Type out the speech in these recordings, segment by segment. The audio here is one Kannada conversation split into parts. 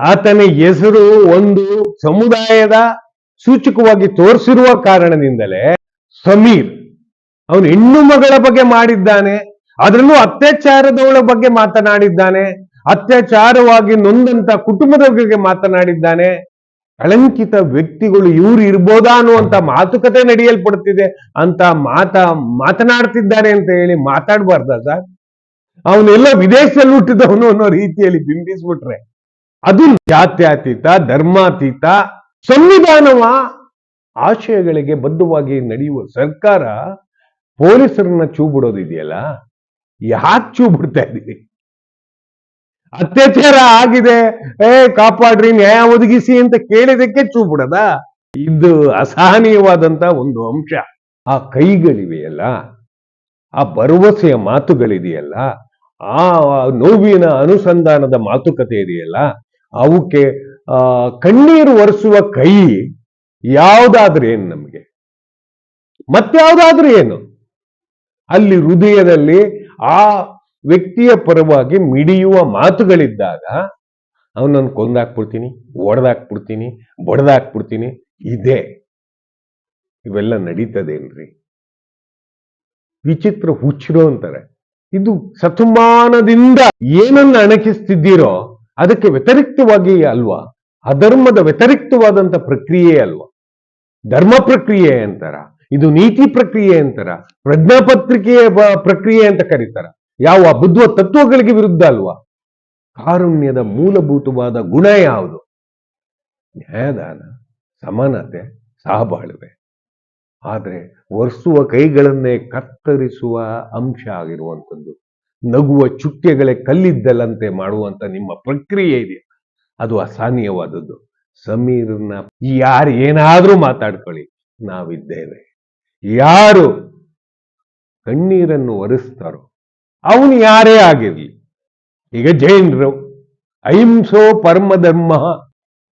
ಆತನ ಹೆಸರು ಒಂದು ಸಮುದಾಯದ ಸೂಚಕವಾಗಿ ತೋರಿಸಿರುವ ಕಾರಣದಿಂದಲೇ ಸಮೀರ್ ಅವನು ಹೆಣ್ಣು ಮಗಳ ಬಗ್ಗೆ ಮಾಡಿದ್ದಾನೆ, ಅದರಲ್ಲೂ ಅತ್ಯಾಚಾರದವಳ ಬಗ್ಗೆ ಮಾತನಾಡಿದ್ದಾನೆ, ಅತ್ಯಾಚಾರವಾಗಿ ನೊಂದಂತ ಕುಟುಂಬದ ಬಗ್ಗೆ ಮಾತನಾಡಿದ್ದಾನೆ. ಕಳಂಕಿತ ವ್ಯಕ್ತಿಗಳು ಇವ್ರು ಇರ್ಬೋದಾ ಅನ್ನುವಂತ ಮಾತುಕತೆ ನಡೆಯಲ್ಪಡ್ತಿದೆ ಅಂತ ಮಾತ, ಮಾತನಾಡ್ತಿದ್ದಾರೆ ಅಂತ ಹೇಳಿ ಮಾತಾಡಬಾರ್ದ ಸರ್? ಅವನೆಲ್ಲ ವಿದೇಶದಲ್ಲಿ ಹುಟ್ಟಿದವನು ಅನ್ನೋ ರೀತಿಯಲ್ಲಿ ಬಿಂಬಿಸ್ಬಿಟ್ರೆ ಅದು ಜಾತ್ಯತೀತ, ಧರ್ಮಾತೀತ, ಸಂವಿಧಾನವ ಆಶಯಗಳಿಗೆ ಬದ್ಧವಾಗಿ ನಡೆಯುವ ಸರ್ಕಾರ ಪೊಲೀಸರನ್ನ ಚೂ ಬಿಡೋದಿದೆಯಲ್ಲ ಯಾಕೆ ಚೂ ಬಿಡ್ತಾ ಇದ್ದೀವಿ ಅತ್ಯಾಚಾರ ಆಗಿದೆ. ಏ, ಕಾಪಾಡ್ರಿ, ನ್ಯಾಯ ಒದಗಿಸಿ ಅಂತ ಕೇಳಿದಕ್ಕೆ ಚೂ ಬಿಡದ ಇದು ಅಸಹನೀಯವಾದಂತ ಒಂದು ಅಂಶ. ಆ ಕೈಗಳಿವೆಯಲ್ಲ? ಆ ಭರವಸೆಯ ಮಾತುಗಳಿದೆಯಲ್ಲ? ಆ ನೋವಿನ ಅನುಸಂಧಾನದ ಮಾತುಕತೆ ಇದೆಯಲ್ಲ? ಅವಕ್ಕೆ ಕಣ್ಣೀರು ಒರೆಸುವ ಕೈ ಯಾವುದಾದ್ರೂ ಏನು ನಮಗೆ? ಮತ್ತಾವುದಾದ್ರೂ ಏನು? ಅಲ್ಲಿ ಹೃದಯದಲ್ಲಿ ಆ ವ್ಯಕ್ತಿಯ ಪರವಾಗಿ ಮಿಡಿಯುವ ಮಾತುಗಳಿದ್ದಾಗ ಅವನನ್ನು ಕೊಂದಾಕ್ಬಿಡ್ತೀನಿ, ಒಡೆದಾಕ್ಬಿಡ್ತೀನಿ, ಬಡ್ದಾಕ್ಬಿಡ್ತೀನಿ, ಇದೆ. ಇವೆಲ್ಲ ನಡೀತದೇನ್ರಿ? ವಿಚಿತ್ರ ಹುಚ್ಚಿರೋ ಅಂತಾರೆ. ಇದು ಸತುಮಾನದಿಂದ ಏನನ್ನ ಅಣಕಿಸ್ತಿದ್ದೀರೋ ಅದಕ್ಕೆ ವ್ಯತಿರಿಕ್ತವಾಗಿ ಅಲ್ವಾ? ಅಧರ್ಮದ ವ್ಯತಿರಿಕ್ತವಾದಂತ ಪ್ರಕ್ರಿಯೆ ಅಲ್ವಾ? ಧರ್ಮ ಪ್ರಕ್ರಿಯೆ ಅಂತಾರ, ಇದು ನೀತಿ ಪ್ರಕ್ರಿಯೆ ಅಂತಾರ, ಪ್ರಜ್ಞಾಪತ್ರಿಕೆಯ ಪ್ರಕ್ರಿಯೆ ಅಂತ ಕರೀತಾರ. ಯಾವ ಬುದ್ಧ ತತ್ವಗಳಿಗೆ ವಿರುದ್ಧ ಅಲ್ವಾ? ಕಾರುಣ್ಯದ ಮೂಲಭೂತವಾದ ಗುಣ ಯಾವುದು? ನ್ಯಾಯದಾನ, ಸಮಾನತೆ, ಸಹಬಾಳ್ವೆ. ಆದ್ರೆ ಒರೆಸುವ ಕೈಗಳನ್ನೇ ಕತ್ತರಿಸುವ ಅಂಶ ಆಗಿರುವಂಥದ್ದು ನಗುವ ಚುಕ್ಕೆಗಳೇ ಕಲ್ಲಿದ್ದಲಂತೆ ಮಾಡುವಂತ ನಿಮ್ಮ ಪ್ರಕ್ರಿಯೆ ಇದೆ. ಅದು ಅಸಹನೀಯವಾದದ್ದು ಸಮೀರ್ನ ಯಾರು ಏನಾದ್ರೂ ಮಾತಾಡ್ಕೊಳ್ಳಿ. ನಾವಿದ್ದೇವೆ. ಯಾರು ಕಣ್ಣೀರನ್ನು ಒರೆಸ್ತಾರೋ ಅವನು ಯಾರೇ ಆಗಿರ್ಲಿ. ಈಗ ಜೈನರು, ಅಹಿಂಸೋ ಪರಮಧರ್ಮ,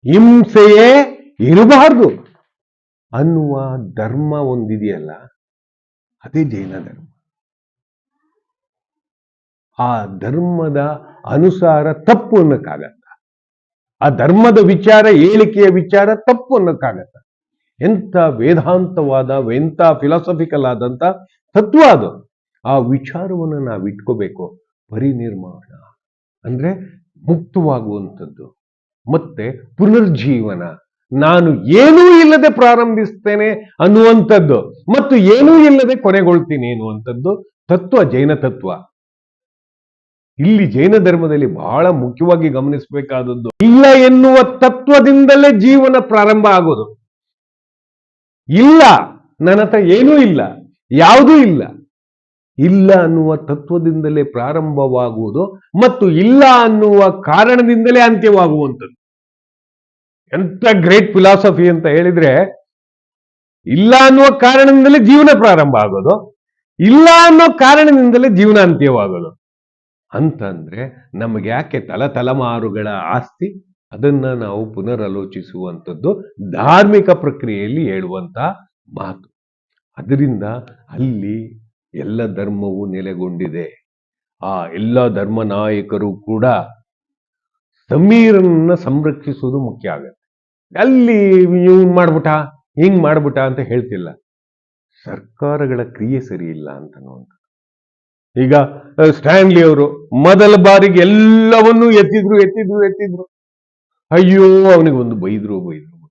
ಹಿಂಸೆಯೇ ಇರಬಾರ್ದು ಅನ್ನುವ ಧರ್ಮ ಒಂದಿದೆಯಲ್ಲ, ಅದೇ ಜೈನ ಧರ್ಮ. ಆ ಧರ್ಮದ ಅನುಸಾರ ತಪ್ಪು ಅನ್ನಕ್ಕಾಗತ್ತ. ಆ ಧರ್ಮದ ವಿಚಾರ ಹೇಳಿಕೆಯ ವಿಚಾರ ತಪ್ಪು ಅನ್ನಕ್ಕಾಗತ್ತ. ಎಂಥ ವೇದಾಂತವಾದ, ಎಂಥ ಫಿಲಾಸಫಿಕಲ್ ಆದಂಥ ತತ್ವ ಅದು. ಆ ವಿಚಾರವನ್ನು ನಾವು ಇಟ್ಕೋಬೇಕು ಪರಿನಿರ್ಮಾಣ. ಅಂದ್ರೆ ಮುಕ್ತವಾಗುವಂಥದ್ದು. ಮತ್ತೆ ಪುನರ್ಜೀವನ. ನಾನು ಏನೂ ಇಲ್ಲದೆ ಪ್ರಾರಂಭಿಸ್ತೇನೆ ಅನ್ನುವಂಥದ್ದು. ಮತ್ತು ಏನೂ ಇಲ್ಲದೆ ಕೊನೆಗೊಳ್ತೀನಿ ಅನ್ನುವಂಥದ್ದು ತತ್ವ, ಜೈನ ತತ್ವ. ಇಲ್ಲಿ ಜೈನ ಧರ್ಮದಲ್ಲಿ ಬಹಳ ಮುಖ್ಯವಾಗಿ ಗಮನಿಸಬೇಕಾದದ್ದು ಇಲ್ಲ ಎನ್ನುವ ತತ್ವದಿಂದಲೇ ಜೀವನ ಪ್ರಾರಂಭ ಆಗೋದು. ಇಲ್ಲ, ನನ್ನ ಹತ್ರ ಏನೂ ಇಲ್ಲ, ಯಾವುದೂ ಇಲ್ಲ. ಇಲ್ಲ ಅನ್ನುವ ತತ್ವದಿಂದಲೇ ಪ್ರಾರಂಭವಾಗುವುದು ಮತ್ತು ಇಲ್ಲ ಅನ್ನುವ ಕಾರಣದಿಂದಲೇ ಅಂತ್ಯವಾಗುವಂಥದ್ದು. ಎಂತ ಗ್ರೇಟ್ ಫಿಲಾಸಫಿ ಅಂತ ಹೇಳಿದ್ರೆ, ಇಲ್ಲ ಅನ್ನುವ ಕಾರಣದಿಂದಲೇ ಜೀವನ ಪ್ರಾರಂಭ ಆಗೋದು, ಇಲ್ಲ ಅನ್ನೋ ಕಾರಣದಿಂದಲೇ ಜೀವನ ಅಂತ್ಯವಾಗೋದು. ಅಂತಂದ್ರೆ ನಮಗೆ ಯಾಕೆ ತಲತಲಮಾರುಗಳ ಆಸ್ತಿ? ಅದನ್ನ ನಾವು ಪುನರಾಲೋಚಿಸುವಂಥದ್ದು ಧಾರ್ಮಿಕ ಪ್ರಕ್ರಿಯೆಯಲ್ಲಿ ಹೇಳುವಂತ ಮಾತು. ಅದರಿಂದ ಅಲ್ಲಿ ಎಲ್ಲ ಧರ್ಮವು ನೆಲೆಗೊಂಡಿದೆ. ಆ ಎಲ್ಲ ಧರ್ಮ ನಾಯಕರು ಕೂಡ ಸಮೀರನ್ನ ಸಂರಕ್ಷಿಸುವುದು ಮುಖ್ಯ ಆಗತ್ತೆ. ಅಲ್ಲಿ ಹಿಂಗ್ ಮಾಡ್ಬಿಟ್ಟ ಹಿಂಗ್ ಮಾಡ್ಬಿಟ್ಟ ಅಂತ ಹೇಳ್ತಿಲ್ಲ. ಸರ್ಕಾರಗಳ ಕ್ರಿಯೆ ಸರಿ ಇಲ್ಲ ಅಂತ ಈಗ ಸ್ಟ್ಯಾನ್ಲಿ ಅವರು ಮೊದಲ ಬಾರಿಗೆ ಎಲ್ಲವನ್ನೂ ಎತ್ತಿದ್ರು ಎತ್ತಿದ್ರು ಎತ್ತಿದ್ರು. ಅಯ್ಯೋ, ಅವನಿಗೆ ಒಂದು ಬೈದ್ರು ಬೈದ್ರು.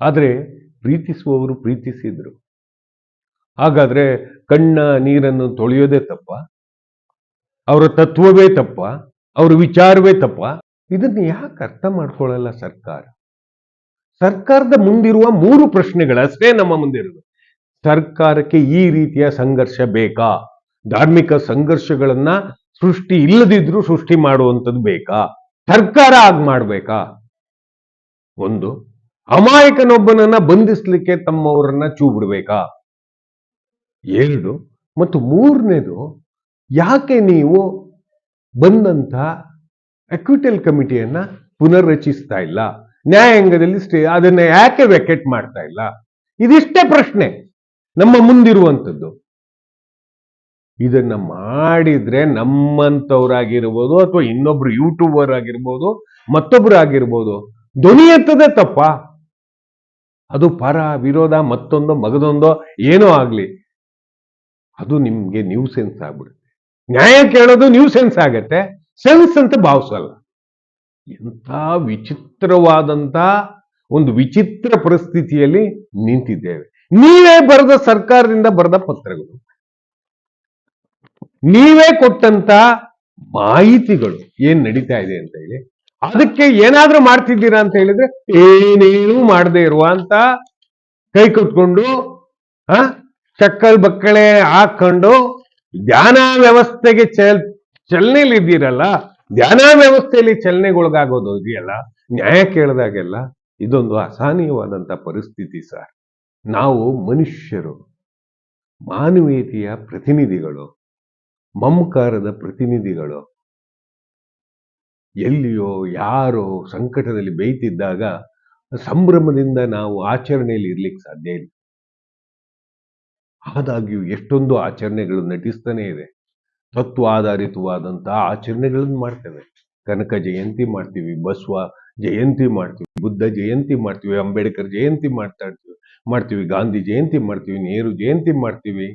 ಆದ್ರೆ ಪ್ರೀತಿಸುವವರು ಪ್ರೀತಿಸಿದ್ರು. ಹಾಗಾದ್ರೆ ಕಣ್ಣ, ನೀರನ್ನು ತೊಳೆಯೋದೇ ತಪ್ಪ? ಅವರ ತತ್ವವೇ ತಪ್ಪ? ಅವರ ವಿಚಾರವೇ ತಪ್ಪ? ಇದನ್ನ ಯಾಕೆ ಅರ್ಥ ಮಾಡ್ಕೊಳ್ಳಲ್ಲ ಸರ್ಕಾರ? ಸರ್ಕಾರದ ಮುಂದಿರುವ ಮೂರು ಪ್ರಶ್ನೆಗಳಷ್ಟೇ ನಮ್ಮ ಮುಂದಿರೋದು. ಸರ್ಕಾರಕ್ಕೆ ಈ ರೀತಿಯ ಸಂಘರ್ಷ ಬೇಕಾ? ಧಾರ್ಮಿಕ ಸಂಘರ್ಷಗಳನ್ನ ಸೃಷ್ಟಿ ಇಲ್ಲದಿದ್ರು ಸೃಷ್ಟಿ ಮಾಡುವಂಥದ್ದು ಬೇಕಾ? ಸರ್ಕಾರ ಆಗ್ ಮಾಡ್ಬೇಕಾ? ಒಂದು, ಅಮಾಯಕನೊಬ್ಬನನ್ನ ಬಂಧಿಸ್ಲಿಕ್ಕೆ ತಮ್ಮವರನ್ನ ಚೂ ಬಿಡ್ಬೇಕಾ ಎರಡು, ಮತ್ತು ಮೂರನೇದು, ಯಾಕೆ ನೀವು ಬಂದಂತ ಅಕ್ವಿಟಲ್ ಕಮಿಟಿಯನ್ನ ಪುನರ್ರಚಿಸ್ತಾ ಇಲ್ಲ? ನ್ಯಾಯಾಂಗದಲ್ಲಿ ಸ್ಟೇ, ಅದನ್ನ ಯಾಕೆ ವೆಕೆಟ್ ಮಾಡ್ತಾ ಇಲ್ಲ? ಇದಿಷ್ಟೇ ಪ್ರಶ್ನೆ ನಮ್ಮ ಮುಂದಿರುವಂಥದ್ದು. ಇದನ್ನ ಮಾಡಿದ್ರೆ ನಮ್ಮಂಥವ್ರಾಗಿರ್ಬೋದು ಅಥವಾ ಇನ್ನೊಬ್ರು ಯೂಟ್ಯೂಬರ್ ಆಗಿರ್ಬೋದು, ಮತ್ತೊಬ್ರು ಆಗಿರ್ಬೋದು, ಧ್ವನಿ ಎತ್ತದೆ ತಪ್ಪ. ಅದು ಪರ ವಿರೋಧ, ಮತ್ತೊಂದೋ, ಮಗದೊಂದೋ, ಏನೋ ಆಗ್ಲಿ, ಅದು ನಿಮ್ಗೆ ನ್ಯೂ ಸೆನ್ಸ್ ಆಗ್ಬಿಡುತ್ತೆ. ನ್ಯಾಯ ಕೇಳೋದು ನ್ಯೂ ಸೆನ್ಸ್ ಆಗತ್ತೆ. ಸೆನ್ಸ್ ಅಂತ ಭಾವಿಸಲ್ಲ. ಎಂಥ ವಿಚಿತ್ರವಾದಂತ ಒಂದು ವಿಚಿತ್ರ ಪರಿಸ್ಥಿತಿಯಲ್ಲಿ ನಿಂತಿದ್ದೇವೆ. ನೀವೇ ಬರೆದ ಸರ್ಕಾರದಿಂದ ಬರೆದ ಪತ್ರಗಳು. ನೀವೇ ಕೊಟ್ಟಂತ ಮಾಹಿತಿಗಳು ಏನ್ ನಡೀತಾ ಇದೆ ಅಂತ ಹೇಳಿ, ಅದಕ್ಕೆ ಏನಾದ್ರೂ ಮಾಡ್ತಿದ್ದೀರಾ ಅಂತ ಹೇಳಿದ್ರೆ, ಏನೇನು ಮಾಡದೇ ಇರುವಂತ ಕೈ ಕಟ್ಕೊಂಡು ಆ, ಚಕ್ಕಲ್ ಬಕ್ಕಳೆ ಹಾಕೊಂಡು, ಧ್ಯಾನ ವ್ಯವಸ್ಥೆಗೆ ಚಲ್, ಚಲನೆಯಲ್ಲಿ ಇದ್ದೀರಲ್ಲ, ಧ್ಯಾನ ವ್ಯವಸ್ಥೆಯಲ್ಲಿ ಚಲನೆಗೊಳಗಾಗೋದು ಇದೆಯಲ್ಲ, ನ್ಯಾಯ ಕೇಳಿದಾಗೆಲ್ಲ ಇದೊಂದು ಅಸಹನೀಯವಾದಂತ ಪರಿಸ್ಥಿತಿ ಸರ್. ನಾವು ಮನುಷ್ಯರು, ಮಾನವೀಯತೆಯ ಪ್ರತಿನಿಧಿಗಳು ಮಮಕಾರದ ಪ್ರತಿನಿಧಿಗಳು ಎಲ್ಲಿಯೋ ಯಾರೋ ಸಂಕಟದಲ್ಲಿ ಬೇಯ್ತಿದ್ದಾಗ ಸಂಭ್ರಮದಿಂದ ನಾವು ಆಚರಣೆಯಲ್ಲಿ ಇರ್ಲಿಕ್ಕೆ ಸಾಧ್ಯ ಇಲ್ಲ. ಆದಾಗ್ಯೂ ಎಷ್ಟೊಂದು ಆಚರಣೆಗಳು ನಟಿಸ್ತಾನೆ ಇದೆ. ತತ್ವ ಆಧಾರಿತವಾದಂತಹ ಆಚರಣೆಗಳನ್ನು ಮಾಡ್ತೇವೆ. ಕನಕ ಜಯಂತಿ ಮಾಡ್ತೀವಿ, ಬಸವ ಜಯಂತಿ ಮಾಡ್ತೀವಿ, ಬುದ್ಧ ಜಯಂತಿ ಮಾಡ್ತೀವಿ, ಅಂಬೇಡ್ಕರ್ ಜಯಂತಿ ಮಾಡ್ತಾ ಮಾಡ್ತೀವಿ, ಗಾಂಧಿ ಜಯಂತಿ ಮಾಡ್ತೀವಿ, ನೆಹರು ಜಯಂತಿ ಮಾಡ್ತೀವಿ.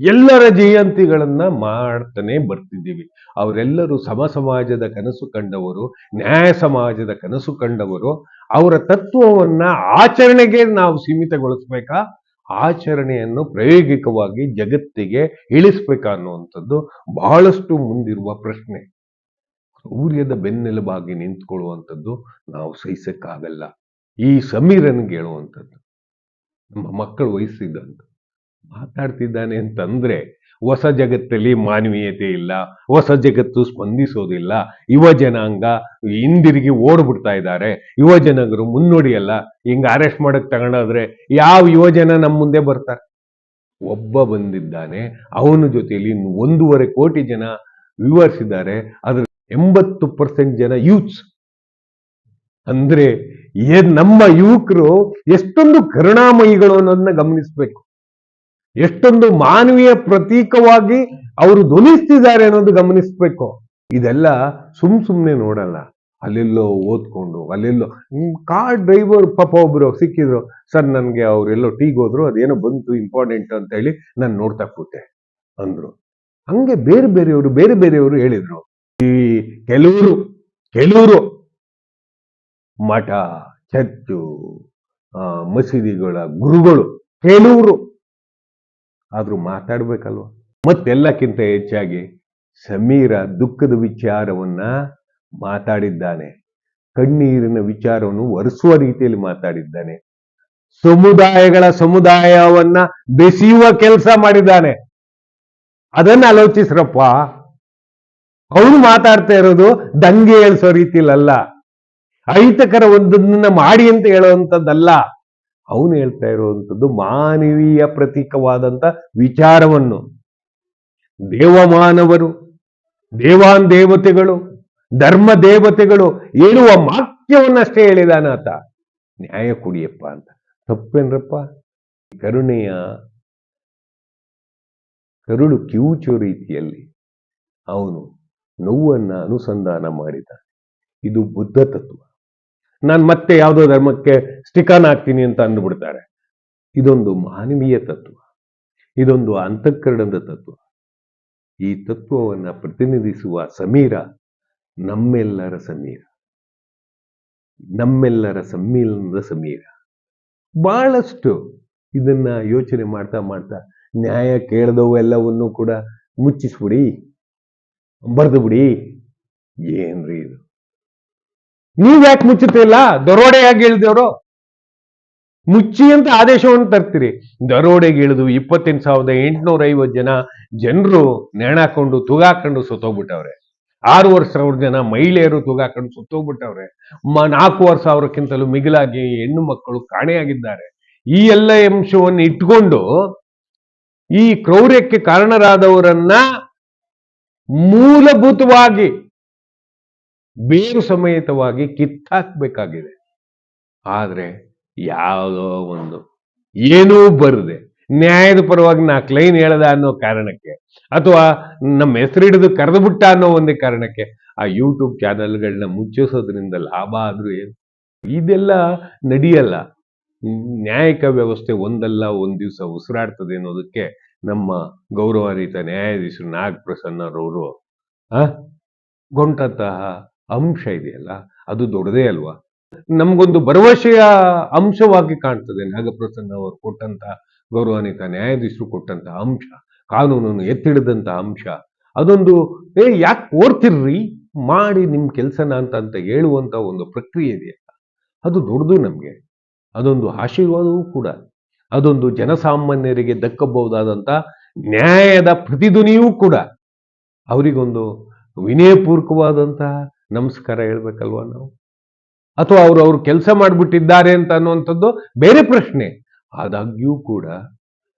ಎಲ್ಲರ ಜಯಂತಿಗಳನ್ನ ಮಾಡ್ತಾನೆ ಬರ್ತಿದ್ದೀವಿ. ಅವರೆಲ್ಲರೂ ಸಮ ಸಮಾಜದ ಕನಸು ಕಂಡವರು, ನ್ಯಾಯ ಸಮಾಜದ ಕನಸು ಕಂಡವರು, ಅವರ ತತ್ವವನ್ನ ಆಚರಣೆಗೆ ನಾವು ಸೀಮಿತಗೊಳಿಸ್ಬೇಕಾ? ಆಚರಣೆಯನ್ನು ಪ್ರಾಯೋಗಿಕವಾಗಿ ಜಗತ್ತಿಗೆ ಇಳಿಸ್ಬೇಕಾ ಅನ್ನುವಂಥದ್ದು ಬಹಳಷ್ಟು ಮುಂದಿರುವ ಪ್ರಶ್ನೆ. ಸೂರ್ಯದ ಬೆನ್ನೆಲುಬಾಗಿ ನಿಂತ್ಕೊಳ್ಳುವಂಥದ್ದು ನಾವು ಸಹಿಸಕ್ಕಾಗಲ್ಲ. ಈ ಸಮೀರನ್ಗೆ ಹೇಳುವಂಥದ್ದು ನಮ್ಮ ಮಕ್ಕಳು ವಯಸ್ಸಿದ್ದಂತ. ಮಾತಾಡ್ತಿದ್ದಾನೆ ಅಂತಂದ್ರೆ ಹೊಸ ಜಗತ್ತಲ್ಲಿ ಮಾನವೀಯತೆ ಇಲ್ಲ, ಹೊಸ ಜಗತ್ತು ಸ್ಪಂದಿಸೋದಿಲ್ಲ. ಯುವ ಜನಾಂಗ ಹಿಂದಿರುಗಿ ಓಡ್ಬಿಡ್ತಾ ಇದ್ದಾರೆ. ಯುವ ಜನಗರು ಮುನ್ನುಡಿಯಲ್ಲ ಹಿಂಗ ಅರೆಸ್ಟ್ ಮಾಡಕ್ ತಗೊಂಡಾದ್ರೆ ಯಾವ ಯುವ ಜನ ನಮ್ಮ ಮುಂದೆ ಬರ್ತಾರೆ? ಒಬ್ಬ ಬಂದಿದ್ದಾನೆ, ಅವನ ಜೊತೆಯಲ್ಲಿ ಒಂದೂವರೆ ಕೋಟಿ ಜನ ವ್ಯೂವರ್ಸ್ ಇದ್ದಾರೆ. ಅದ್ರ ಎಂಬತ್ತು ಪರ್ಸೆಂಟ್ ಜನ ಯೂತ್ಸ್ ಅಂದ್ರೆ ಏನ್ ನಮ್ಮ ಯುವಕರು ಎಷ್ಟೊಂದು ಕರುಣಾಮಯಿಗಳು ಅನ್ನೋದನ್ನ ಗಮನಿಸ್ಬೇಕು. ಎಷ್ಟೊಂದು ಮಾನವೀಯ ಪ್ರತೀಕವಾಗಿ ಅವರು ಧ್ವನಿಸ್ತಿದ್ದಾರೆ ಅನ್ನೋದು ಗಮನಿಸ್ಬೇಕು. ಇದೆಲ್ಲ ಸುಮ್ ಸುಮ್ನೆ ನೋಡಲ್ಲ. ಅಲ್ಲೆಲ್ಲೋ ಓದ್ಕೊಂಡು, ಅಲ್ಲೆಲ್ಲೋ. ಕಾರ್ ಡ್ರೈವರ್ ಪಾಪ ಒಬ್ರು ಸಿಕ್ಕಿದ್ರು, ಸರ್, ನನಗೆ ಅವರೆಲ್ಲೋ ಟೀಗ್ ಹೋದ್ರು ಅದೇನೋ ಬಂತು ಇಂಪಾರ್ಟೆಂಟ್ ಅಂತ ಹೇಳಿ ನಾನು ನೋಡ್ತಾ ಕೂತೆ, ಅಂದ್ರು. ಹಂಗೆ ಬೇರೆ ಬೇರೆಯವರು ಬೇರೆ ಬೇರೆಯವರು ಹೇಳಿದ್ರು. ಈ ಕೆಲವರು ಕೆಲವರು, ಮಠ, ಚರ್ಚು ಮಸೀದಿಗಳ ಗುರುಗಳು, ಕೆಲವರು. ಆದ್ರೂ ಮಾತಾಡ್ಬೇಕಲ್ವ? ಮತ್ತೆಲ್ಲಕ್ಕಿಂತ ಹೆಚ್ಚಾಗಿ ಸಮೀರ ದುಃಖದ ವಿಚಾರವನ್ನ ಮಾತಾಡಿದ್ದಾನೆ. ಕಣ್ಣೀರಿನ ವಿಚಾರವನ್ನು ಒರೆಸುವ ರೀತಿಯಲ್ಲಿ ಮಾತಾಡಿದ್ದಾನೆ. ಸಮುದಾಯಗಳ ಸಮುದಾಯವನ್ನ ಬೆಸೆಯುವ ಕೆಲಸ ಮಾಡಿದ್ದಾನೆ. ಅದನ್ನ ಆಲೋಚಿಸ್ರಪ್ಪ. ಅವನು ಮಾತಾಡ್ತಾ ಇರೋದು ದಂಗೆ ಏಳ್ಸೋ ರೀತಿಲಲ್ಲ. ಅಹಿತಕರ ಒಂದನ್ನ ಮಾಡಿ ಅಂತ ಹೇಳುವಂಥದ್ದಲ್ಲ. ಅವನು ಹೇಳ್ತಾ ಇರುವಂಥದ್ದು ಮಾನವೀಯ ಪ್ರತೀಕವಾದಂಥ ವಿಚಾರವನ್ನು. ದೇವಮಾನವರು, ದೇವಾನ್ ದೇವತೆಗಳು, ಧರ್ಮ ದೇವತೆಗಳು ಹೇಳುವ ವಾಕ್ಯವನ್ನಷ್ಟೇ ಹೇಳಿದಾನೆ ಆತ ನ್ಯಾಯ ಕುಡಿಯಪ್ಪ ಅಂತ. ತಪ್ಪೇನ್ರಪ್ಪ? ಕರುಣೆಯ ಕರುಳು ಕಿವುಚೋ ರೀತಿಯಲ್ಲಿ ಅವನು ನೋವನ್ನು ಅನುಸಂಧಾನ ಮಾಡಿದ. ಇದು ಬುದ್ಧ ತತ್ವ ನಾನು ಮತ್ತೆ ಯಾವುದೋ ಧರ್ಮಕ್ಕೆ ಸ್ಟಿಕಾನ್ ಹಾಕ್ತೀನಿ ಅಂತ ಅಂದ್ಬಿಡ್ತಾರೆ. ಇದೊಂದು ಮಾನವೀಯ ತತ್ವ. ಇದೊಂದು ಅಂತಃಕರಣದ ತತ್ವ. ಈ ತತ್ವವನ್ನ ಪ್ರತಿನಿಧಿಸುವ ಸಮೀರ ನಮ್ಮೆಲ್ಲರ ಸಮೀರ. ನಮ್ಮೆಲ್ಲರ ಸಮ್ಮಿಲನದ ಸಮೀರ. ಬಹಳಷ್ಟು ಇದನ್ನ ಯೋಚನೆ ಮಾಡ್ತಾ ಮಾಡ್ತಾ ನ್ಯಾಯ ಕೇಳದವು ಎಲ್ಲವನ್ನೂ ಕೂಡ ಮುಚ್ಚಿಸ್ಬಿಡಿ, ಬರೆದು ಬಿಡಿ. ಏನ್ರಿ ಇದು? ನೀವ್ ಯಾಕೆ ಮುಚ್ಚುತ್ತಿಲ್ಲ ದರೋಡೆಯಾಗಿ ಇಳಿದವರು ಮುಚ್ಚಿ ಅಂತ ಆದೇಶವನ್ನು ತರ್ತೀರಿ. ದರೋಡೆಗೆ ಇಳಿದು ಇಪ್ಪತ್ತೆಂಟು ಸಾವಿರದ ಎಂಟುನೂರ ಐವತ್ತು ಜನ ಜನರು ನೇಣಾಕೊಂಡು ತೂಗಾಕೊಂಡು ಸತ್ತೋಗ್ಬಿಟ್ಟವ್ರೆ. ಆರೂವರೆ ಸಾವಿರ ಜನ ಮಹಿಳೆಯರು ತೂಗಾಕೊಂಡು ಸುತ್ತೋಗ್ಬಿಟ್ಟವ್ರೆ. ಮ ನಾಲ್ಕೂವರೆ ಸಾವಿರಕ್ಕಿಂತಲೂ ಮಿಗಿಲಾಗಿ ಹೆಣ್ಣು ಮಕ್ಕಳು ಕಾಣೆಯಾಗಿದ್ದಾರೆ. ಈ ಎಲ್ಲ ಅಂಶವನ್ನು ಇಟ್ಕೊಂಡು ಈ ಕ್ರೌರ್ಯಕ್ಕೆ ಕಾರಣರಾದವರನ್ನ ಮೂಲಭೂತವಾಗಿ ಬೇರು ಸಮೇತವಾಗಿ ಕಿತ್ತಾಕ್ಬೇಕಾಗಿದೆ. ಆದ್ರೆ ಯಾವುದೋ ಒಂದು ಏನೂ ಬರದೆ. ನ್ಯಾಯದ ಪರವಾಗಿ ನಾ ಲೈನ್ ಹೇಳದ ಅನ್ನೋ ಕಾರಣಕ್ಕೆ ಅಥವಾ ನಮ್ಮ ಹೆಸರಿಡಿದು ಕರೆದುಬಿಟ್ಟ ಅನ್ನೋ ಒಂದೇ ಕಾರಣಕ್ಕೆ ಆ ಯೂಟ್ಯೂಬ್ ಚಾನೆಲ್ಗಳನ್ನ ಮುಚ್ಚಿಸೋದ್ರಿಂದ ಲಾಭ ಆದ್ರೂ ಏನು? ಇದೆಲ್ಲ ನಡೆಯಲ್ಲ. ನ್ಯಾಯಿಕ ವ್ಯವಸ್ಥೆ ಒಂದಲ್ಲ, ಒಂದ್ ದಿವಸ ಉಸಿರಾಡ್ತದೆ ಅನ್ನೋದಕ್ಕೆ ನಮ್ಮ ಗೌರವಾನ್ವಿತ ನ್ಯಾಯಾಧೀಶರು ನಾಗ್ ಪ್ರಸನ್ನರವರು ಆ, ಗೊಂಟಂತಹ ಅಂಶ ಇದೆಯಲ್ಲ, ಅದು ದೊಡ್ಡದೇ ಅಲ್ವಾ? ನಮಗೊಂದು ಭರವಸೆಯ ಅಂಶವಾಗಿ ಕಾಣ್ತದೆ. ನಾಗಪ್ರಸನ್ನ ಅವರು ಕೊಟ್ಟಂತ ಗೌರವಾನ್ವಿತ ನ್ಯಾಯಾಧೀಶರು ಕೊಟ್ಟಂತ ಅಂಶ, ಕಾನೂನನ್ನು ಎತ್ತಿಡದಂತ ಅಂಶ, ಅದೊಂದು, ಏ, ಯಾಕೆ ಓಡ್ತಿರ್ರಿ ಮಾಡಿ ನಿಮ್ಮ ಕೆಲಸನ ಅಂತ ಅಂತ ಹೇಳುವಂತ ಒಂದು ಪ್ರಕ್ರಿಯೆ ಇದೆಯಲ್ಲ, ಅದು ದೊಡ್ಡದು ನಮಗೆ. ಅದೊಂದು ಆಶೀರ್ವಾದವೂ ಕೂಡ. ಅದೊಂದು ಜನಸಾಮಾನ್ಯರಿಗೆ ದಕ್ಕಬಹುದಾದಂಥ ನ್ಯಾಯದ ಪ್ರತಿಧ್ವನಿಯೂ ಕೂಡ. ಅವರಿಗೊಂದು ವಿನಯಪೂರ್ವಕವಾದಂತಹ ನಮಸ್ಕಾರ ಹೇಳ್ಬೇಕಲ್ವಾ ನಾವು? ಅಥವಾ ಅವರು, ಅವ್ರು ಕೆಲಸ ಮಾಡಿಬಿಟ್ಟಿದ್ದಾರೆ ಅಂತ ಅನ್ನುವಂಥದ್ದು ಬೇರೆ ಪ್ರಶ್ನೆ. ಆದಾಗ್ಯೂ ಕೂಡ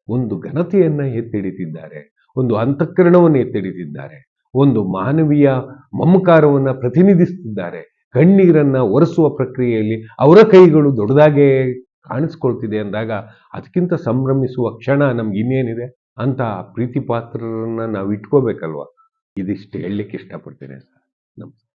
ಒಂದು ಘನತೆಯನ್ನು ಎತ್ತಿಡಿತಿದ್ದಾರೆ, ಒಂದು ಅಂತಃಕರಣವನ್ನು ಎತ್ತಿಡಿತಿದ್ದಾರೆ, ಒಂದು ಮಾನವೀಯ ಮಮಕಾರವನ್ನು ಪ್ರತಿನಿಧಿಸುತ್ತಿದ್ದಾರೆ ಕಣ್ಣೀರನ್ನ ಒರೆಸುವ ಪ್ರಕ್ರಿಯೆಯಲ್ಲಿ ಅವರ ಕೈಗಳು ದೊಡ್ಡದಾಗೆ ಕಾಣಿಸ್ಕೊಳ್ತಿದೆ ಅಂದಾಗ ಅದಕ್ಕಿಂತ ಸಂಭ್ರಮಿಸುವ ಕ್ಷಣ ನಮ್ಗೆ ಇನ್ನೇನಿದೆ? ಅಂತ ಪ್ರೀತಿ ಪಾತ್ರರನ್ನ ನಾವು ಇಟ್ಕೋಬೇಕಲ್ವಾ ಇದಿಷ್ಟು ಹೇಳಲಿಕ್ಕೆ ಇಷ್ಟಪಡ್ತೇನೆ ಸರ್. ನಮಸ್ಕಾರ.